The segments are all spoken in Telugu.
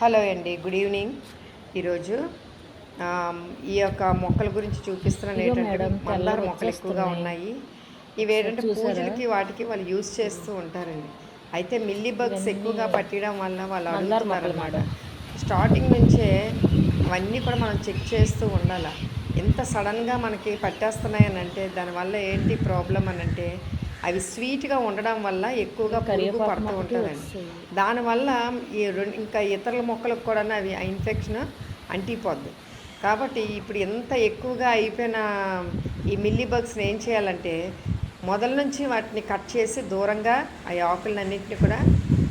హలో అండి గుడ్ ఈవినింగ్. ఈరోజు ఈ యొక్క మొక్కల గురించి చూపిస్తున్నాను ఏంటంటే మందార తెల్లగా మొక్కలు ఎక్కువగా. ఉన్నాయి. ఇవి ఏంటంటే? పూజలకి వాటికి వాళ్ళు యూజ్ చేస్తూ ఉంటారండి. అయితే మిల్లీ బగ్స్ ఎక్కువగా పట్టడం వల్ల వాళ్ళు అడుగుతున్నారు అనమాట స్టార్టింగ్ నుంచే అవన్నీ కూడా మనం చెక్ చేస్తూ ఉండాలి. ఎంత సడన్గా మనకి పట్టేస్తున్నాయని అంటే దానివల్ల ఏంటి ప్రాబ్లం అని అంటే అవి స్వీట్గా ఉండడం వల్ల ఎక్కువగా పురుగు పడుతూ ఉంటుందండి. దానివల్ల ఈ రెండు ఇంకా ఇతరుల మొక్కలకు కూడా అవి ఆ ఇన్ఫెక్షన్ అంటిపోద్ది. కాబట్టి ఇప్పుడు ఎంత ఎక్కువగా అయిపోయిన ఈ మిల్లీ బగ్స్ని ఏం చేయాలంటే మొదల నుంచి వాటిని కట్ చేసి దూరంగా ఆ ఆకులన్నింటినీ కూడా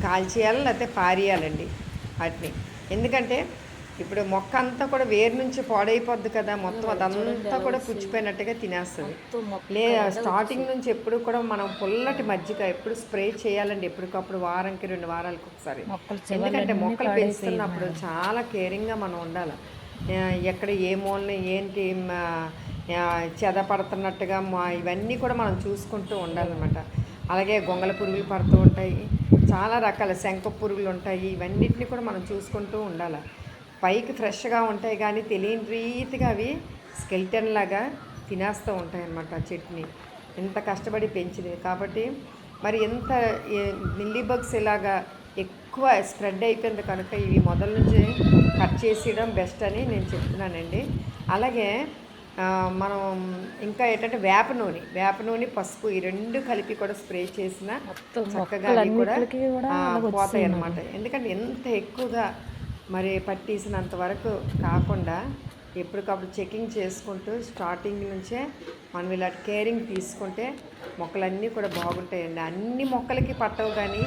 కాల్చేయాలి లేకపోతే పారేయాలండి వాటిని. ఎందుకంటే ఇప్పుడు మొక్క అంతా కూడా వేరు నుంచి పాడైపోద్ది కదా మొత్తం అదంతా కూడా పుచ్చిపోయినట్టుగా తినేస్తుంది. లేదా స్టార్టింగ్ నుంచి ఎప్పుడు కూడా మనం పుల్లటి మజ్జిగ ఎప్పుడు స్ప్రే చేయాలండి ఎప్పటికప్పుడు వారంకి రెండు వారాలకు ఒకసారి. ఎందుకంటే మొక్కలు పెంచుతున్నప్పుడు చాలా కేరింగ్గా మనం ఉండాలి. ఎక్కడ ఏ మూలని ఏంటి చెద పడుతున్నట్టుగా మా ఇవన్నీ కూడా మనం చూసుకుంటూ ఉండాలన్నమాట. అలాగే గొంగల పురుగులు పడుతూ ఉంటాయి చాలా రకాల శంఖ పురుగులు ఉంటాయి ఇవన్నిటిని కూడా మనం చూసుకుంటూ ఉండాలి. పైకి ఫ్రెష్గా ఉంటాయి కానీ తెలియని రీతిగా అవి స్కెల్టన్ లాగా తినేస్తూ ఉంటాయి అన్నమాట ఆ చెట్టుని ఎంత కష్టపడి పెంచింది కాబట్టి మరి ఎంత మిల్లీ బగ్స్ ఇలాగా ఎక్కువ స్ప్రెడ్ అయిపోయింది కనుక ఇవి మొదల నుంచి కట్ చేసేయడం బెస్ట్ అని నేను చెప్తున్నానండి. అలాగే మనం ఇంకా ఏంటంటే వేప నూనె వేప నూనె పసుపు ఈ రెండు కలిపి కూడా స్ప్రే చేసిన చక్కగా కూడా పోతాయి అన్నమాట ఎందుకంటే ఎంత ఎక్కువగా మరి పట్టేసినంత వరకు కాకుండా ఎప్పటికప్పుడు చెకింగ్ చేసుకుంటూ స్టార్టింగ్ నుంచే మనం ఇలాంటి కేరింగ్ తీసుకుంటే మొక్కలన్నీ కూడా బాగుంటాయండి. అన్ని మొక్కలకి పట్టవు కానీ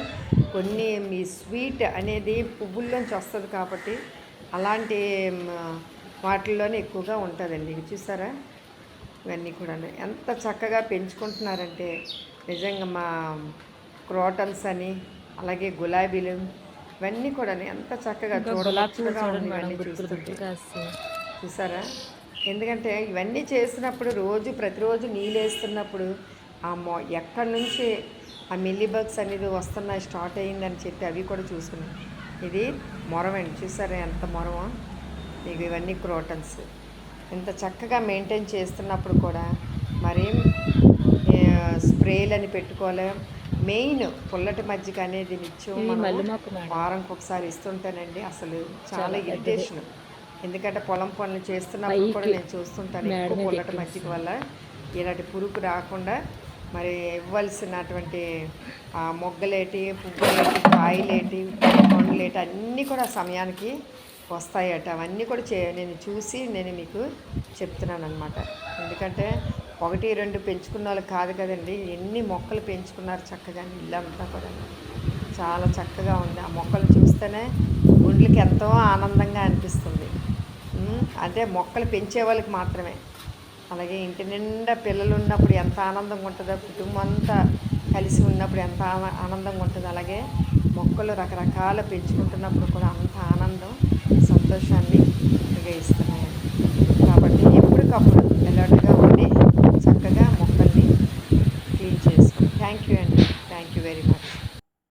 కొన్ని మీ స్వీట్ అనేది పువ్వుల్లోంచి వస్తుంది కాబట్టి అలాంటి వాటిల్లోనే ఎక్కువగా ఉంటుందండి. చూసారా? ఇవన్నీ కూడా ఎంత చక్కగా పెంచుకుంటున్నారంటే నిజంగా మా క్రోటన్స్ అని అలాగే గులాబీలు ఇవన్నీ కూడా ఎంత చక్కగా కాసి చూసారా? ఎందుకంటే ఇవన్నీ చేసినప్పుడు రోజు ప్రతిరోజు నీళ్ళు వేస్తున్నప్పుడు ఆ మొ ఎక్కడి నుంచి ఆ మిల్లీ బగ్స్ అనేది వస్తున్నాయి స్టార్ట్ అయ్యిందని చెప్పి అవి కూడా చూసుకున్నాం. ఇది మొరమండి చూసారా ఎంత మొరమో? మీకు ఇవన్నీ క్రోటన్స్. ఇంత చక్కగా మెయింటైన్ చేస్తున్నప్పుడు కూడా మరి స్ప్రేలు అని పెట్టుకోలే మెయిన్ పుల్లటి మజ్జిగ అనేది నిత్యం. వారంకి ఒకసారి ఇస్తుంటానండి. అసలు చాలా ఇరిటేషన్ ఎందుకంటే పొలం పనులు చేస్తున్నప్పుడు కూడా నేను చూస్తుంటాను ఎక్కువ పుల్లటి మజ్జిగ వల్ల. ఇలాంటి పురుగు రాకుండా మరి ఇవ్వాల్సినటువంటి ఆ మొగ్గలేటి పువ్వులేటి కాయలేటి పండ్లేటి అన్నీ కూడా సమయానికి వస్తాయట. అవన్నీ కూడా చే నేను చూసి నేను మీకు చెప్తున్నాను అనమాట ఎందుకంటే ఒకటి రెండు పెంచుకున్న వాళ్ళు కాదు కదండి. ఎన్ని మొక్కలు పెంచుకున్నారు చక్కగా ఇల్లంతా కూడా చాలా చక్కగా ఉంది. ఆ మొక్కలు చూస్తేనే గుండెలకి ఎంతో ఆనందంగా అనిపిస్తుంది. అదే అంటే మొక్కలు పెంచే వాళ్ళకి మాత్రమే. అలాగే ఇంటి నిండా పిల్లలు ఉన్నప్పుడు ఎంత ఆనందంగా ఉంటుందో కుటుంబం అంతా కలిసి ఉన్నప్పుడు ఎంత ఆనందంగా ఉంటుంది అలాగే మొక్కలు రకరకాల పెంచుకుంటున్నప్పుడు కూడా అంత ఆనందం సంతోషాన్ని కలిగిస్తున్నాయి.